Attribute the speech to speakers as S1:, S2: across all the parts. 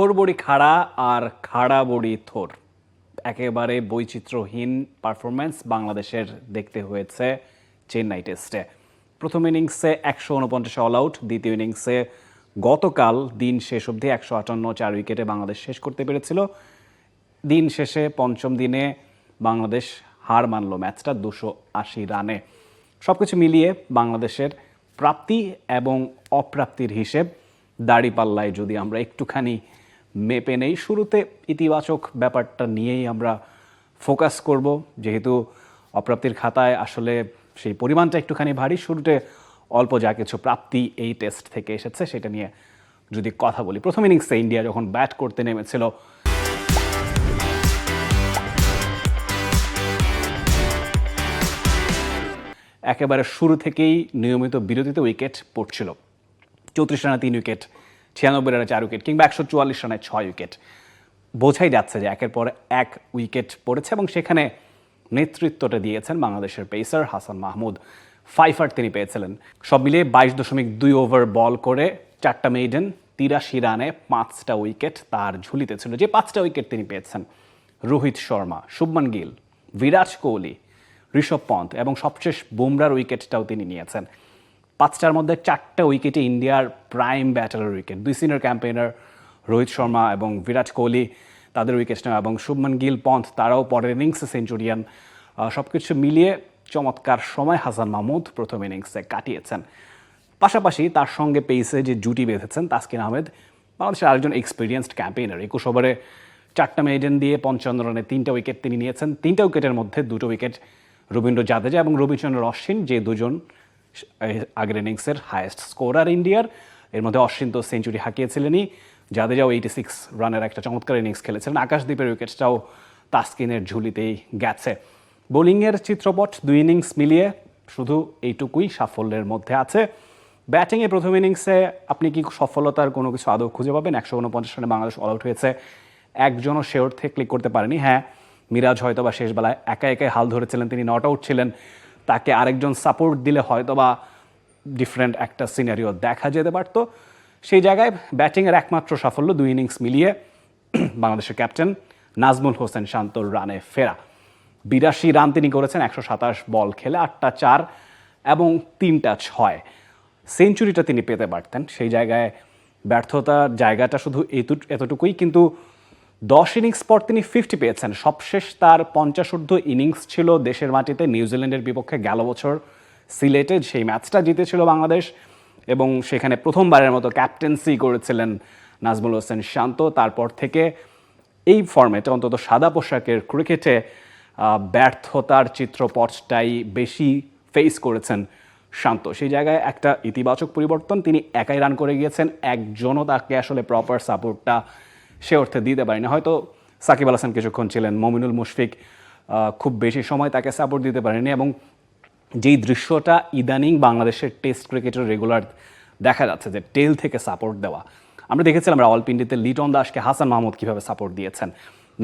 S1: থোর বড়ি খাড়া আর খাড়া বড়ি থোর। একেবারে বৈচিত্র্যহীন পারফরম্যান্স বাংলাদেশের দেখতে হয়েছে চেন্নাই টেস্টে প্রথম ইনিংসে একশো উনপঞ্চাশ অল আউট দ্বিতীয় ইনিংসে গতকাল দিন শেষ অবধি একশো আটান্ন চার উইকেটে বাংলাদেশ শেষ করতে পেরেছিল। দিন শেষে পঞ্চম দিনে বাংলাদেশ হার মানল ম্যাচটা দুশো আশি রানে। সব কিছু মিলিয়ে বাংলাদেশের প্রাপ্তি এবং অপ্রাপ্তির হিসেব দাড়িপাল্লায় যদি আমরা একটুখানি মেপে নেই। শুরুতে ইতিবাচক ব্যাপারটা নিয়েই আমরা ফোকাস করব। যেহেতু অপ্রাপ্তির খাতায় আসলে সেই পরিমাণটা একটুখানি ভারী, শুরুতে অল্প যা কিছু প্রাপ্তি এই টেস্ট থেকে এসেছে সেটা নিয়ে যদি কথা বলি। প্রথম ইনিংসে ইন্ডিয়া যখন ব্যাট করতে নেমেছিল, একেবারে শুরু থেকেই নিয়মিত বিরতিতে উইকেট পড়ছিল। চৌত্রিশ রানা তিন উইকেট ছিয়ানব্বই রানে চার উইকেট কিংবা একশো চুয়াল্লিশ রানে ছয় উইকেট। বোঝাই যাচ্ছে যে একের পর এক উইকেট পড়েছে এবং সেখানে নেতৃত্বটা দিয়েছেন বাংলাদেশের পেসার হাসান মাহমুদ। ফাইফার তিনি পেয়েছিলেন। সব মিলিয়ে বাইশ দশমিক দুই ওভার বল করে চারটা মেইডেন, তিরাশি রানে পাঁচটা উইকেট তার ঝুলিতে ছিল। যে পাঁচটা উইকেট তিনি পেয়েছেন, রোহিত শর্মা, শুভমান গিল, বিরাট কোহলি, ঋষভ পন্থ এবং সবশেষ বুমরার উইকেটটাও তিনি নিয়েছেন। পাঁচটার মধ্যে চারটা উইকেটে ইন্ডিয়ার প্রাইম ব্যাটারের উইকেট দুই সিনিয়র ক্যাম্পেইনার রোহিত শর্মা এবং বিরাট কোহলি তাদের উইকেট নেওয়া এবং শুভমান গিল, পন্থ তারাও পরের ইনিংসে সেঞ্চুরিয়ান সব কিছু মিলিয়ে চমৎকার সময় হাসান মাহমুদ প্রথম ইনিংসে কাটিয়েছেন। পাশাপাশি তার সঙ্গে পেসে যে জুটি বেঁধেছেন তাসকিন আহমেদ, বাংলাদেশের আরেকজন এক্সপিরিয়েন্সড ক্যাম্পেইনার একুশ ওভারে চারটা মেডেন দিয়ে পঞ্চান্ন রানে তিনটা উইকেট তিনি নিয়েছেন। তিনটা উইকেটের মধ্যে দুটো উইকেট রবীন্দ্র জাদেজা এবং রবিচন্দ্র অশ্বিন, যে দুজন আগের ইনিংসের হায়েস্ট স্কোরার ইন্ডিয়ার। এর মধ্যে অশ্বিন তো সেঞ্চুরি হাঁকিয়েছিলেনই। জাদেজাও এইটি সিক্স রানের একটা চমৎকার ইনিংস খেলেছিলেন। আকাশদ্বীপের উইকেটটাও তাসকিনের ঝুলিতেই গেছে। বোলিংয়ের চিত্রপট দুই ইনিংস মিলিয়ে শুধু এইটুকুই সাফল্যের মধ্যে আছে। ব্যাটিংয়ে প্রথম ইনিংসে আপনি কি সফলতার কোনো কিছু আদৌ খুঁজে পাবেন? একশো উনপঞ্চাশ রানে বাংলাদেশ অল আউট হয়েছে। একজনও শেওর থেকে ক্লিক করতে পারেনি। হ্যাঁ মিরাজ হয়তো বা শেষ বেলায় একা একাই হাল ধরেছিলেন। তিনি নট আউট ছিলেন। তাকে আরেকজন সাপোর্ট দিলে হয়তো বা ডিফারেন্ট একটা সিনারিও দেখা যেতে পারত। সেই জায়গায় ব্যাটিংয়ের একমাত্র সাফল্য দুই ইনিংস মিলিয়ে বাংলাদেশের ক্যাপ্টেন নাজমুল হোসেন শান্তর রানে ফেরা। বিরাশি রান তিনি করেছেন, একশো সাতাশ বল খেলে আটটা চার এবং তিনটা ছয়। সেঞ্চুরিটা তিনি পেতে পারতেন। সেই জায়গায় ব্যর্থতার জায়গাটা শুধু এতু- এতটুকুই, কিন্তু দশ ইনিংস পর তিনি ফিফটি পেয়েছেন। সবশেষ তার পঞ্চাশোর্ধ ইনিংস ছিল দেশের মাটিতে। নিউজিল্যান্ডের বিপক্ষে গেল বছর সিলেটে সেই ম্যাচটা জিতেছিল বাংলাদেশ এবং সেখানে প্রথমবারের মতো ক্যাপ্টেন্সি করেছিলেন নাজমুল হোসেন শান্ত। তারপর থেকে এই ফর্মেটে অন্তত সাদা পোশাকের ক্রিকেটে ব্যর্থতার চিত্রপটটাই বেশি ফেস করেছেন শান্ত। সেই জায়গায় একটা ইতিবাচক পরিবর্তন। তিনি একাই রান করে গিয়েছেন। একজনও তাকে আসলে প্রপার সাপোর্টটা সে অর্থে দিতে পারেনি। হয়তো সাকিব আল হাসান কিছুক্ষণ ছিলেন, মমিনুল মুশফিক খুব বেশি সময় তাকে সাপোর্ট দিতে পারেনি এবং যেই দৃশ্যটা ইদানিং বাংলাদেশের টেস্ট ক্রিকেটের রেগুলার দেখা যাচ্ছে যে টেল থেকে সাপোর্ট দেওয়া। আমরা দেখেছিলাম রাওয়ালপিন্ডিতে লিটন দাসকে হাসান মাহমুদ কীভাবে সাপোর্ট দিয়েছেন।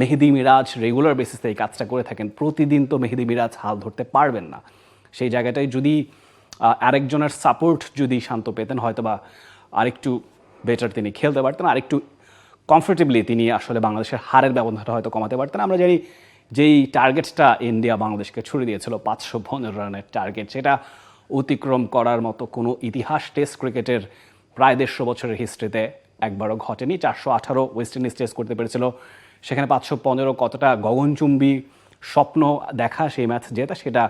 S1: মেহেদি মিরাজ রেগুলার বেসিসে এই কাজটা করে থাকেন, প্রতিদিন তো মেহেদি মিরাজ হাল ধরতে পারবেন না। সেই জায়গাটায় যদি আরেকজনের সাপোর্ট যদি শান্ত পেতেন হয়তো বা আরেকটু বেটার তিনি খেলতে পারতেন, আরেকটু কমফোর্টেবলি তিনি আসলে বাংলাদেশের হারের ব্যবধানটা হয়তো কমাতে পারতেন। আমরা জানি যেই টার্গেটটা ইন্ডিয়া বাংলাদেশকে ছুড়ে দিয়েছিল পাঁচশো পনেরো রানের টার্গেট সেটা অতিক্রম করার মতো কোনো ইতিহাস টেস্ট ক্রিকেটের প্রায় দেড়শো বছরের হিস্ট্রিতে একবারও ঘটেনি। চারশো আঠারো ওয়েস্ট ইন্ডিজ টেস্ট করতে পেরেছিল। সেখানে পাঁচশো পনেরো কতটা গগনচুম্বী স্বপ্ন দেখা সেই ম্যাচ জেতা সেটা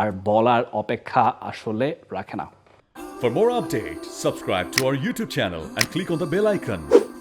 S1: আর বলার অপেক্ষা আসলে রাখে না।
S2: For more updates, subscribe to our YouTube channel and click on the bell icon.